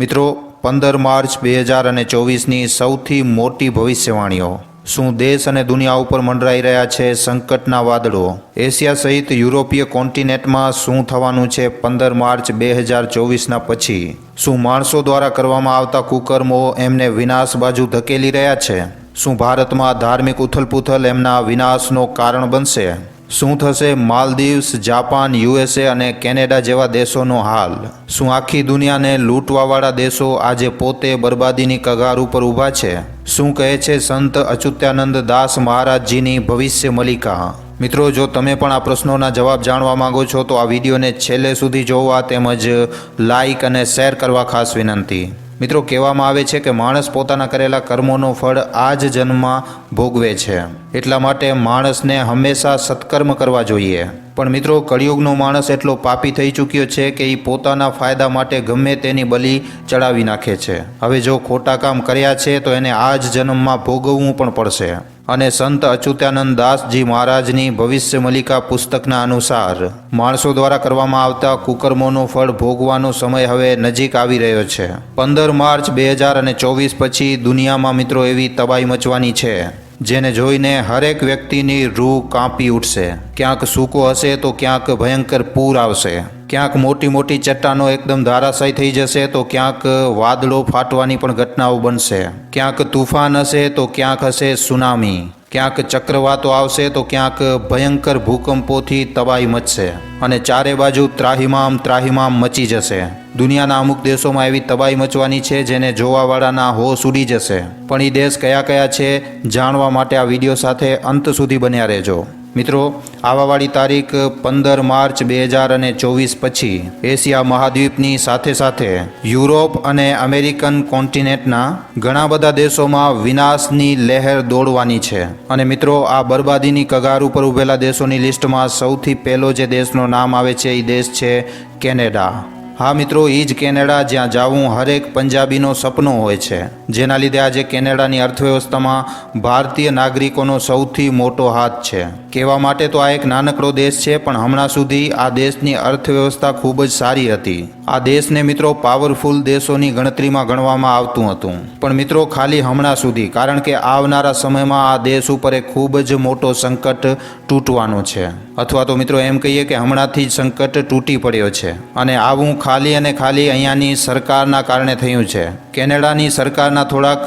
મિત્રો, પંદર માર્ચ બે હજાર અને ચોવીસની સૌથી મોટી ભવિષ્યવાણીઓ. શું દેશ અને દુનિયા ઉપર મંડરાઈ રહ્યા છે સંકટના વાદળો? એશિયા સહિત યુરોપીય કોન્ટિનેન્ટમાં શું થવાનું છે પંદર માર્ચ બે હજાર ચોવીસના પછી? શું માણસો દ્વારા કરવામાં આવતા કુકર્મો એમને વિનાશ બાજુ ધકેલી રહ્યા છે? શું ભારતમાં ધાર્મિક ઉથલપુથલ એમના વિનાશનો કારણ બનશે? શું થશે? માલદીવ્સ, જાપાન, યુએસએ અને કેનેડા જેવા દેશોનો હાલ. શું આખી દુનિયાને લૂંટવાવાળા દેશો આજે પોતે બરબાદીની કગાર ઉપર ઊભા છે? શું કહે છે સંત અચ્યુત્યાનંદ દાસ મહારાજજીની ભવિષ્ય મલિકા? મિત્રો, જો તમે પણ આ પ્રશ્નોના જવાબ જાણવા માંગો છો, તો આ વિડીયોને છેલ્લે સુધી જોવા તેમજ લાઈક અને શેર કરવા ખાસ વિનંતી. મિત્રો, કહેવામાં આવે છે કે માણસ પોતાના કરેલા કર્મોનો ફળ આ જ જન્મમાં ભોગવે છે. એટલા માટે માણસને હંમેશા સત્કર્મ કરવા જોઈએ. પણ મિત્રો, કળિયુગનો માણસ એટલો પાપી થઈ ચૂક્યો છે કે એ પોતાના ફાયદા માટે ગમે તેની બલિ ચડાવી નાખે છે. હવે જો ખોટા કામ કર્યા છે, તો એને આ જ જન્મમાં ભોગવવું પણ પડશે. અને સંત અચ્યુતાનંદ દાસજી મહારાજની ભવિષ્ય મલિકા પુસ્તકના અનુસાર માણસો દ્વારા કરવામાં આવતા કુકર્મોનું ફળ ભોગવાનો સમય હવે નજીક આવી રહ્યો છે. પંદર માર્ચ બે હજાર અને ચોવીસ પછી દુનિયામાં મિત્રો એવી તબાહી મચવાની છે, જેને જોઈને હરેક વ્યક્તિની રૂહ કાંપી ઉઠશે. ક્યાંક સૂકો હશે તો ક્યાંક ભયંકર પૂર આવશે. ક્યાંક મોટી મોટી ચટ્ટાનો એકદમ ધારાશાયી થઈ જશે તો ક્યાંક વાદળો ફાટવાની પણ ઘટનાઓ બનશે. ક્યાંક તુફાન હશે તો ક્યાંક હશે સુનામી. ક્યાંક ચક્રવાતો આવશે તો ક્યાંક ભયંકર ભૂકંપોથી તબાહી મચશે અને ચારે બાજુ ત્રાહિમામ ત્રાહિમામ મચી જશે. દુનિયાના અમુક દેશોમાં એવી તબાહી મચવાની છે જેને જોવાવાળાના હોશ ઉડી જશે. પણ એ દેશ કયા કયા છે જાણવા માટે આ વીડિયો સાથે અંત સુધી બન્યા રહેજો. મિત્રો, આવાવાળી તારીખ પંદર માર્ચ બે હજાર અને ચોવીસ પછી એશિયા મહાદ્વીપની સાથે સાથે યુરોપ અને અમેરિકન કોન્ટિનેન્ટના ઘણા બધા દેશોમાં વિનાશની લહેર દોડવાની છે. અને મિત્રો, આ બરબાદીની કગાર ઉપર ઉભેલા દેશોની લિસ્ટમાં સૌથી પહેલો જે દેશનો નામ આવે છે એ દેશ છે કેનેડા. હા મિત્રો એ જ કેનેડા જ્યાં જવું હરેક પંજાબીનો સપનો હોય છે. જેના લીધે આજે કેનેડાની અર્થવ્યવસ્થામાં ભારતીય નાગરિકોનો સૌથી મોટો હાથ છે. કહેવા માટે તો આ એક નાનકડો દેશ છે, પણ હમણાં સુધી આ દેશની અર્થવ્યવસ્થા ખૂબ જ સારી હતી. આ દેશને મિત્રો પાવરફુલ દેશોની ગણતરીમાં ગણવામાં આવતું હતું. પણ મિત્રો, ખાલી હમણાં સુધી, કારણ કે આવનારા સમયમાં આ દેશ ઉપર એક ખૂબ જ મોટો સંકટ તૂટવાનો છે. અથવા તો મિત્રો એમ કહીએ કે હમણાંથી જ સંકટ તૂટી પડ્યો છે અને આવું ખાલી અને ખાલી અહીંયાની સરકારના કારણે થયું છે. કેનેડાની સરકારના થોડાક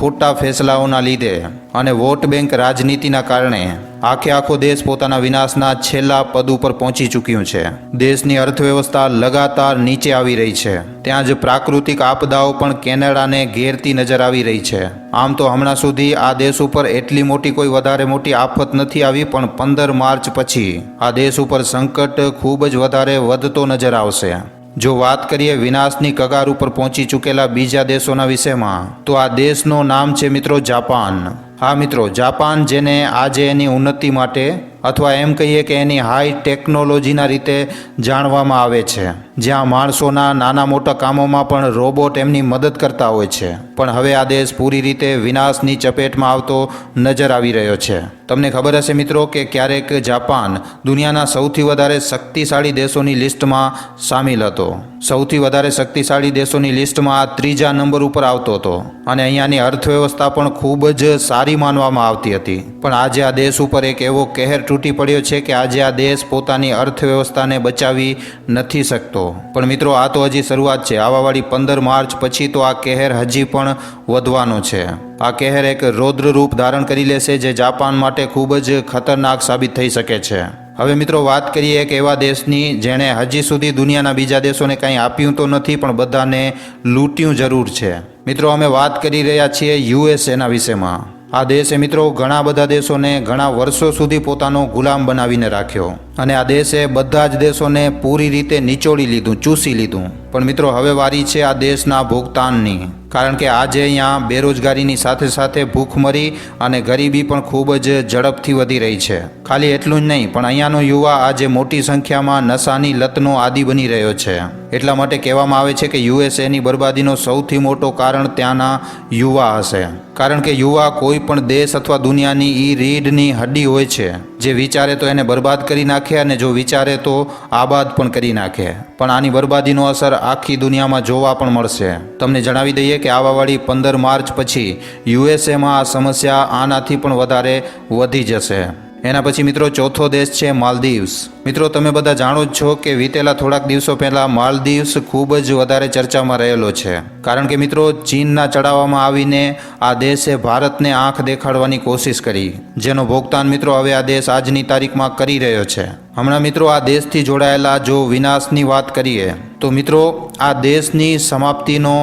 ખોટા ફેસલાઓના લીધે અને વોટ બેંક રાજનીતિના કારણે આખે આખો દેશ પોતાના વિનાશના છેલ્લા પદ ઉપર પહોંચી ચૂક્યું છે. દેશની અર્થવ્યવસ્થા લગાતાર નીચે આવી રહી છે. ત્યાં જ પ્રાકૃતિક આપદાઓ પણ કેનેડાને ઘેરતી નજર આવી રહી છે. આમ તો હમણાં સુધી આ દેશ ઉપર એટલી મોટી કોઈ વધારે મોટી આફત નથી આવી, પણ પંદર માર્ચ પછી આ દેશ ઉપર સંકટ ખૂબ જ વધારે વધતો નજર આવશે. જો વાત કરીએ વિનાશની કગાર ઉપર પહોંચી ચૂકેલા બીજા દેશોના વિષયમાં તો આ દેશનું નામ છે મિત્રો જાપાન. હા મિત્રો જાપાન જેને આજે એની ઉન્નતિ માટે અથવા એમ કહીએ કે એની હાઈ ટેકનોલોજીના રીતે જાણવામાં આવે છે. જ્યાં માણસોના નાના મોટા કામોમાં પણ રોબોટ એમની મદદ કરતા હોય છે. પણ હવે આ દેશ પૂરી રીતે વિનાશની ચપેટમાં આવતો નજર આવી રહ્યો છે. તમને ખબર હશે મિત્રો કે ક્યારેક જાપાન દુનિયાના સૌથી વધારે શક્તિશાળી દેશોની લિસ્ટમાં સામેલ હતો. સૌથી વધારે શક્તિશાળી દેશોની લિસ્ટમાં આ ત્રીજા નંબર ઉપર આવતો હતો. અને અહીંયાની અર્થવ્યવસ્થા પણ ખૂબ જ સારી માનવામાં આવતી હતી. પણ આજે આ દેશ ઉપર એક એવો કહેર તૂટી પડ્યો છે કે આજે આ દેશ પોતાની અર્થવ્યવસ્થાને બચાવી નથી શકતો. પણ મિત્રો, આ તો હજી શરૂઆત છે. આવાવાળી પંદર માર્ચ પછી તો આ કહેર હજી પણ વધવાનો છે. આ કહેર એક રૌદ્ર રૂપ ધારણ કરી લેશે જે જાપાન માટે ખૂબ જ ખતરનાક સાબિત થઈ શકે છે. હવે મિત્રો, વાત કરીએ એક એવા દેશની જેણે હજી સુધી દુનિયાના બીજા દેશોને કંઈ આપ્યું તો નથી, પણ બધાને લૂંટ્યું જરૂર છે. મિત્રો, અમે વાત કરી રહ્યા છીએ યુએસએના વિષયમાં આ દેશે મિત્રો ઘણા બધા દેશોને ઘણા વર્ષો સુધી પોતાનો ગુલામ બનાવીને રાખ્યો. અને આ દેશે બધા જ દેશોને પૂરી રીતે નિચોડી લીધું, ચૂસી લીધું. પણ મિત્રો, હવે વારી છે આ દેશના ભોગતાનની. કારણ કે આજે અહીંયા બેરોજગારીની સાથે સાથે ભૂખમરી અને ગરીબી પણ ખૂબ જ ઝડપથી વધી રહી છે. ખાલી એટલું જ નહીં, પણ અહીંયાનો યુવા આજે મોટી સંખ્યામાં નશાની લતનો આદિ બની રહ્યો છે. એટલા માટે કહેવામાં આવે છે કે યુએસએની બરબાદીનો સૌથી મોટો કારણ ત્યાંના યુવા હશે. કારણ કે યુવા કોઈ પણ દેશ અથવા દુનિયાની ઈ રીઢની હડ્ડી હોય છે. જે વિચારે તો એને બરબાદ કરી નાખે અને જો વિચારે તો આબાદ પણ કરી નાખે. પણ આની બરબાદીનો અસર આખી દુનિયામાં જોવા પણ મળશે. તમને જણાવી દઈએ કે આવાવાળી પંદર માર્ચ પછી યુએસએમાં આ સમસ્યા આનાથી પણ વધારે વધી જશે. એના પછી મિત્રો ચોથો દેશ છે માલદીવ્સ. મિત્રો, તમે બધા જાણો જ છો કે વીતેલા થોડાક દિવસો પહેલાં માલદીવ્સ ખૂબ જ વધારે ચર્ચામાં રહેલો છે. કારણ કે મિત્રો, ચીનના ચડાવવામાં આવીને આ દેશે ભારતને આંખ દેખાડવાની કોશિશ કરી. જેનો ભોગતાન મિત્રો હવે આ દેશ આજની તારીખમાં કરી રહ્યો છે. હમણાં મિત્રો, આ દેશથી જોડાયેલા જો વિનાશની વાત કરીએ, તો મિત્રો, આ દેશની સમાપ્તિનો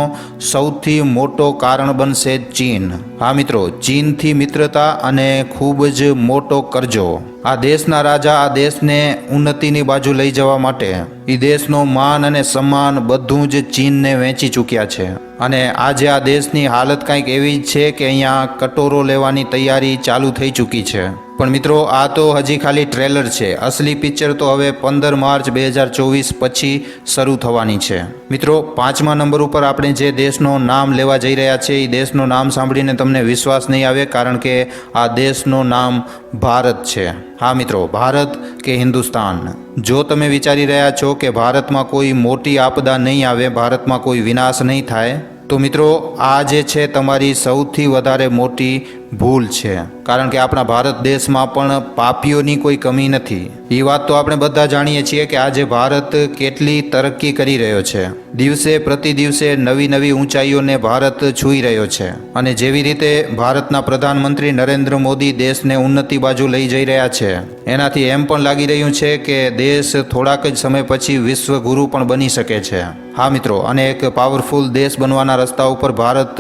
સૌથી મોટો કારણ બનશે ચીન. હા મિત્રો, ચીનથી મિત્રતા અને ખૂબ જ મોટો કરજો. આ દેશના રાજા આ દેશને ઉન્નતિની બાજુ લઈ જવા માટે એ દેશનો માન અને સન્માન બધું જ ચીનને વેચી ચૂક્યા છે. અને આજે આ દેશની હાલત કંઈક એવી જ છે કે અહીંયા કટોરો લેવાની તૈયારી ચાલુ થઈ ચૂકી છે. પણ મિત્રો, આ તો હજી ખાલી ટ્રેલર છે. અસલી પિક્ચર તો હવે પંદર માર્ચ બે હજાર ચોવીસ પછી શરૂ થવાની છે. મિત્રો, પાંચમા નંબર ઉપર આપણે જે દેશનું નામ લેવા જઈ રહ્યા છે એ દેશનું નામ સાંભળીને તમને વિશ્વાસ નહીં આવે, કારણ કે આ દેશનું નામ ભારત છે. હા મિત્રો, ભારત કે હિન્દુસ્તાન? જો તમે વિચારી રહ્યા છો કે ભારતમાં કોઈ મોટી આપદા નહીં આવે, ભારતમાં કોઈ વિનાશ નહીં થાય, તો મિત્રો, આ જે છે તમારી સૌથી વધારે મોટી ભૂલ છે. કારણ કે આપણા ભારત દેશમાં પણ પાપીઓની કોઈ કમી નથી. એ વાત તો આપણે બધા જાણીએ છીએ કે આજે ભારત કેટલી તરક્કી કરી રહ્યો છે. દિવસે પ્રતિ દિવસે નવી નવી ઊંચાઈઓને ભારત છૂઈ રહ્યો છે. અને જેવી રીતે ભારતના પ્રધાનમંત્રી નરેન્દ્ર મોદી દેશને ઉન્નતિ બાજુ લઈ જઈ રહ્યા છે, એનાથી એમ પણ લાગી રહ્યું છે કે દેશ થોડાક જ સમય પછી વિશ્વગુરુ પણ બની શકે છે. હા મિત્રો, અને એક પાવરફુલ દેશ બનવાના રસ્તા ઉપર ભારત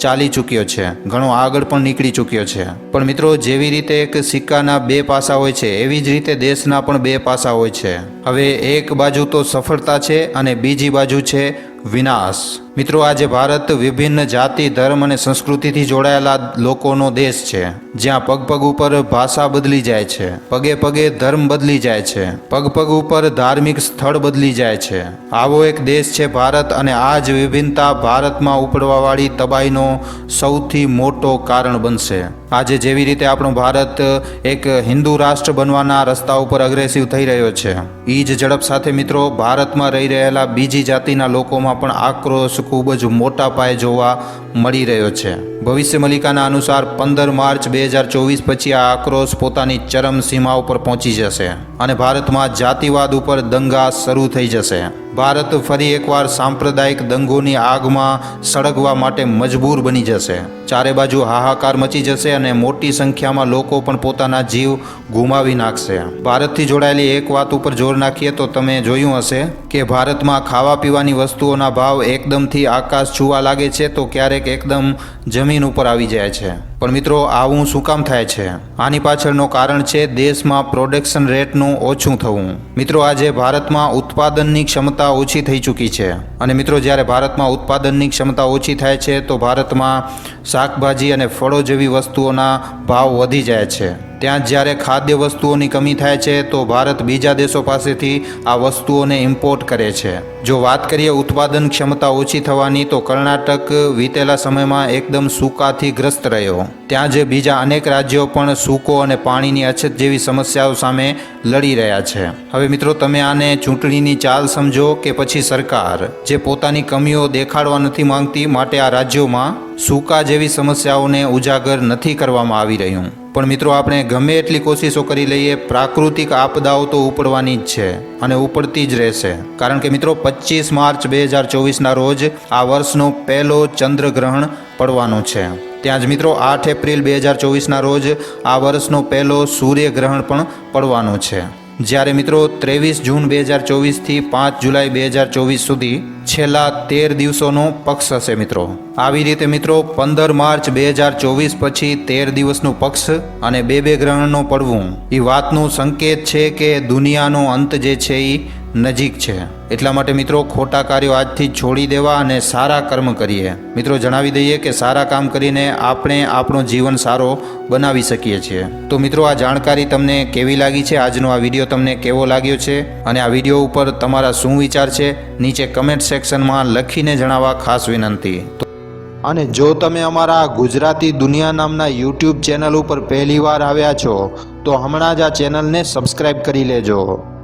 ચાલી ચૂક્યો છે. ઘણો આગળ પણ નીકળી ચૂક્યો છે. પણ મિત્રો, જેવી રીતે એક સિક્કાના બે પાસા હોય છે, એવી જ રીતે દેશના પણ બે પાસા હોય છે. હવે એક બાજુ તો સફળતા છે અને બીજી બાજુ છે વિનાશ. મિત્રો, આજે ભારત વિભિન્ન જાતિ, ધર્મ અને સંસ્કૃતિથી જોડાયેલા લોકોનો દેશ છે, જ્યાં પગ પગ ઉપર ભાષા બદલી જાય છે, પગે પગે ધર્મ બદલી જાય છે પગ પગ ઉપર ધાર્મિક સ્થળ બદલી જાય છે. આવો એક દેશ છે ભારત અને આ જ વિભિન્નતા ભારતમાં ઉપડવાવાળી તબાહીનો સૌથી મોટો કારણ બનશે. આજે જેવી રીતે આપણો ભારત એક હિન્દુ રાષ્ટ્ર બનવાના રસ્તા ઉપર અગ્રેસિવ થઈ રહ્યો છે એ જ ઝડપ સાથે મિત્રો, ભારતમાં રહી રહેલા બીજી જાતિના લોકોમાં પણ આક્રોશ ખૂબ જ મોટા પાયે જોવા મળી રહ્યો છે. ભવિષ્ય મલિકાના અનુસાર પંદર માર્ચ બે હજાર ચોવીસ પછી આ આક્રોશ પોતાની ચરમ સીમા ઉપર પહોંચી જશે અને ભારતમાં જાતિવાદ ઉપર દંગા શરૂ થઈ જશે. ભારત ફરી એકવાર સાંપ્રદાયિક દંગોની આગમાં સળગવા માટે મજબૂર બની જશે. ચારે બાજુ હાહાકાર મચી જશે અને મોટી સંખ્યામાં લોકો પણ પોતાના જીવ ગુમાવી નાખશે. ભારતથી જોડાયેલી એક વાત ઉપર જોર નાખીએ તો તમે જોયું હશે કે ભારતમાં ખાવા પીવાની વસ્તુઓના ભાવ એકદમથી આકાશ છૂવા લાગે છે તો ક્યારેક એકદમ જમીન ઉપર આવી જાય છે. પણ મિત્રો, આવું શું કામ થાય છે? આની પાછળનો કારણ છે દેશમાં પ્રોડક્શન રેટનું ઓછું થવું. મિત્રો, આજે ભારતમાં ઉત્પાદનની ક્ષમતા ઓછી થઈ ચૂકી છે. અને મિત્રો, જ્યારે ભારતમાં ઉત્પાદનની ક્ષમતા ઓછી થાય છે, તો ભારતમાં શાકભાજી અને ફળો જેવી વસ્તુઓના ભાવ વધી જાય છે. ત્યાં જ્યારે ખાદ્ય વસ્તુઓની કમી થાય છે, તો ભારત બીજા દેશો પાસેથી આ વસ્તુઓને ઇમ્પોર્ટ કરે છે. જો વાત કરીએ ઉત્પાદન ક્ષમતા ઓછી થવાની, તો કર્ણાટક વીતેલા સમયમાં એકદમ સૂકાથી ગ્રસ્ત રહ્યો. ત્યાં જે બીજા અનેક રાજ્યો પણ સૂકો અને પાણીની અછત જેવી સમસ્યાઓ સામે લડી રહ્યા છે. હવે મિત્રો, તમે આને ચૂંટણીની ચાલ સમજો કે પછી સરકાર, જે પોતાની કમીઓ દેખાડવા નથી માંગતી, માટે આ રાજ્યોમાં સૂકા જેવી સમસ્યાઓને ઉજાગર નથી કરવામાં આવી રહ્યું. પણ મિત્રો, આપણે ગમે એટલી કોશિશો કરી લઈએ, પ્રાકૃતિક આપદાઓ તો ઉપડવાની જ છે અને ઉપડતી જ રહેશે. કારણ કે મિત્રો પચીસ માર્ચ બે હજાર ચોવીસના રોજ આ વર્ષનો પહેલો ચંદ્રગ્રહણ પડવાનો છે. ત્યાં જ મિત્રો, આઠ એપ્રિલ બે હજાર ચોવીસના રોજ આ વર્ષનો પહેલો સૂર્યગ્રહણ પણ પડવાનો છે. જ્યારે મિત્રો ત્રેવીસ જૂન બે હજાર ચોવીસથી પાંચ જુલાઈ બે હજાર ચોવીસ સુધી છેલ્લા તેર દિવસોનો પક્ષ હશે મિત્રો. આવી રીતે મિત્રો પંદર માર્ચ બે હજાર ચોવીસ પછી તેર દિવસનું પક્ષ અને બે બે ગ્રહણનો પડવું. એ વાતનું સંકેત છે કે દુનિયાનો અંત જે છે એ નજીક છે. એટલા માટે મિત્રો ખોટા કાર્યો આજથી છોડી દેવા અને સારા કર્મ કરીએ. મિત્રો જણાવી દઈએ કે સારા કામ કરીને આપણે આપણો જીવન સારો બનાવી શકીએ છીએ. તો મિત્રો આ જાણકારી તમને કેવી લાગી છે? આજનો આ વીડિયો તમને કેવો લાગ્યો છે? અને આ વીડિયો ઉપર તમારા શું વિચાર છે? નીચે કમેન્ટ સેક્શનમાં લખીને જણાવવા ખાસ વિનંતી. અને જો તમે અમારા ગુજરાતી દુનિયા નામના યુટ્યુબ ચેનલ ઉપર પહેલીવાર આવ્યા છો, તો હમણાં જ આ ચેનલને સબસ્ક્રાઈબ કરી લેજો.